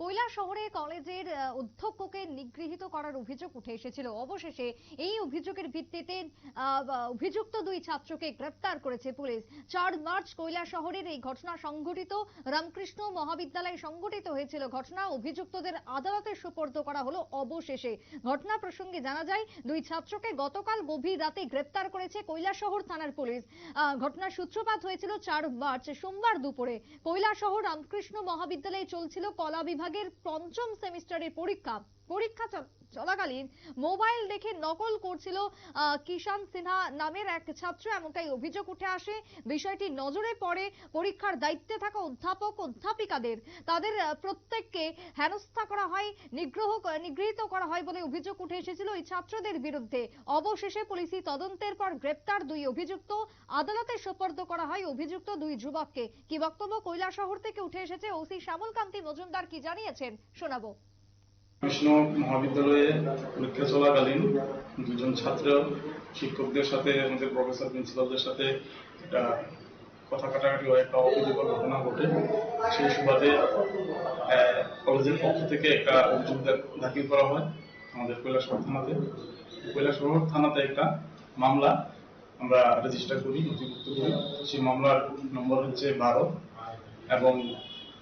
কৈলা শহরে কলেজের অধ্যক্ষকে নিগৃহীত করার অভিযোগ উঠে এসেছিল। অবশেষে এই অভিযোগের ভিত্তিতে অভিযুক্ত দুই ছাত্রকে গ্রেপ্তার করেছে পুলিশ। চার মার্চ কৈলা শহরের এই ঘটনা সংঘটিত, রামকৃষ্ণ মহাবিদ্যালয়ে সংঘটিত হয়েছিল। ঘটনা অভিযুক্তদের আদালতে সুপর্দ করা হলো অবশেষে। ঘটনা প্রসঙ্গে জানা যায়, দুই ছাত্রকে গতকাল গভীর রাতে গ্রেপ্তার করেছে কৈলাসহর থানার পুলিশ। ঘটনার সূত্রপাত হয়েছিল চার মার্চ সোমবার দুপুরে। কৈলাসহর রামকৃষ্ণ মহাবিদ্যালয়ে চলছিল কলা বিভাগের পঞ্চম সেমিস্টারের পরীক্ষা পরীক্ষা চলাকালীন মোবাইল দেখে নকল করছিল কিষান সিনহা নামের এক ছাত্র। এমনটাই অভিযোগ উঠে আসে। বিষয়টি নজরে পড়ে পরীক্ষার দায়িত্বে থাকা অধ্যাপক, অধ্যাপিকাদের। তাদের প্রত্যেককে হেনস্থা করা হয়, নিগ্রহ নিগৃহীত করা হয় বলে অভিযোগ উঠে এসেছিল এই ছাত্রদের বিরুদ্ধে। অবশেষে পুলিশি তদন্তের পর গ্রেপ্তার দুই অভিযুক্ত। আদালতে সোপর্দ করা হয় অভিযুক্ত দুই যুবককে। কি বক্তব্য কৈলাসহর থেকে উঠে এসেছে। ওসি শ্যামল কান্তি মজুমদার কি জানিয়েছেন? শোনাবো। কৃষ্ণ মহাবিদ্যালয়ে পরীক্ষা চলাকালীন দুজন ছাত্র শিক্ষকদের সাথে, আমাদের প্রফেসর প্রিন্সিপালদের সাথে একটা কথা কাটাকাটি হয়, একটা অপ্রীতিকর ঘটনা ঘটে। সেই সুবাদে কলেজের পক্ষ থেকে একটা অভিযোগ দাখিল করা হয় আমাদের কৈলাসহর থানাতে। কৈলাসহর থানাতে একটা মামলা আমরা রেজিস্টার করি, নথিভুক্ত করি। সেই মামলার নম্বর হচ্ছে বারো এবং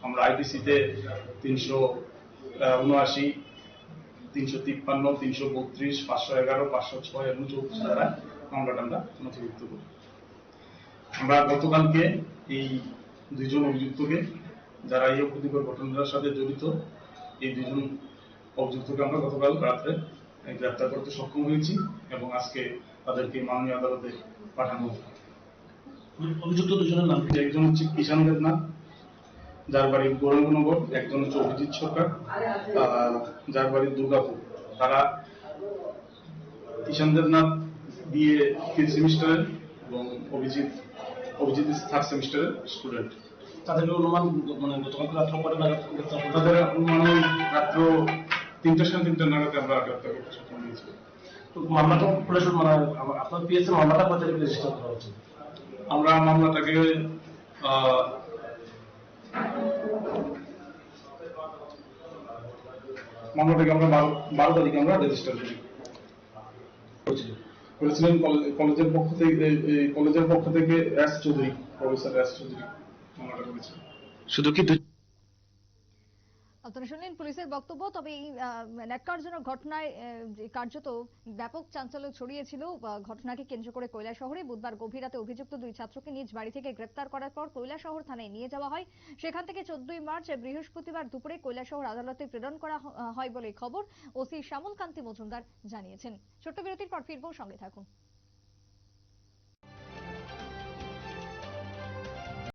আমরা আইপিসিতে তিনশো উনআশি তিনশো তিপ্পান্ন তিনশো বত্রিশ পাঁচশো এগারো পাঁচশো ছয় এবং চৌত্রিশ দ্বারা মামলাটা আমরা নথিভুক্ত করি আমরা গতকালকে এই দুইজন অভিযুক্তকে যারা এই অপ্রীতিকর ঘটনার সাথে জড়িত এই দুজন অভিযুক্তকে আমরা গতকাল রাত্রে গ্রেপ্তার করতে সক্ষম হয়েছি এবং আজকে তাদেরকে মাননীয় আদালতে পাঠানো। অভিযুক্ত দুজনের নাম একজন হচ্ছে কিষান দেবনাথ যার বাড়ি গৌরঙ্গনগর একজন হচ্ছে অভিজিৎ সরকার যার বাড়ি দুর্গাপুর। তারা কিষান দেবনাথ বিএ তিন সেমিস্টারের এবং অভিজিৎ অভিজিৎ থার্ড সেমিস্টারের স্টুডেন্ট তাদেরকে অনুমান মানে গতকাল রাত্র পরে নাগাদ। তাদের মানে রাত্র তিনটা সাড়ে তিনটা নাগাদ আমরা গ্রেপ্তার করতে সক্ষম হয়েছি। তো মামলাটা পুলিশ মানে আপনার পিএসএ মামলাটা থেকে রেজিস্টার করা হচ্ছে আমরা মামলাটাকে মামলাটাকে আমরা বারো তারিখে আমরা রেজিস্টার করি। বলেছিলেন কলেজের পক্ষ থেকে কলেজের পক্ষ থেকে S Chowdhury, professor S Chowdhury মামলাটা করেছিলেন শুধু কি আপনারা শুনলেন পুলিশের বক্তব্য, তবে এই ন্যাক্কারজনক ঘটনায় কার্যত ব্যাপক চাঞ্চল্য ছড়িয়েছিল ঘটনাকে কেন্দ্র করে শহরে বুধবার গভীর রাতে অভিযুক্ত দুই ছাত্রকে নিজ বাড়ি থেকে গ্রেপ্তার করার পর শহর থানায় নিয়ে যাওয়া হয়। সেখান থেকে চোদ্দই মার্চ, বৃহস্পতিবার দুপুরে শহর আদালতে প্রেরণ করা হয় বলে খবর ওসি শ্যামল কান্তি মজুমদার জানিয়েছেন। ছোট্ট বিরতির পর ফিরবো, সঙ্গে থাকুন।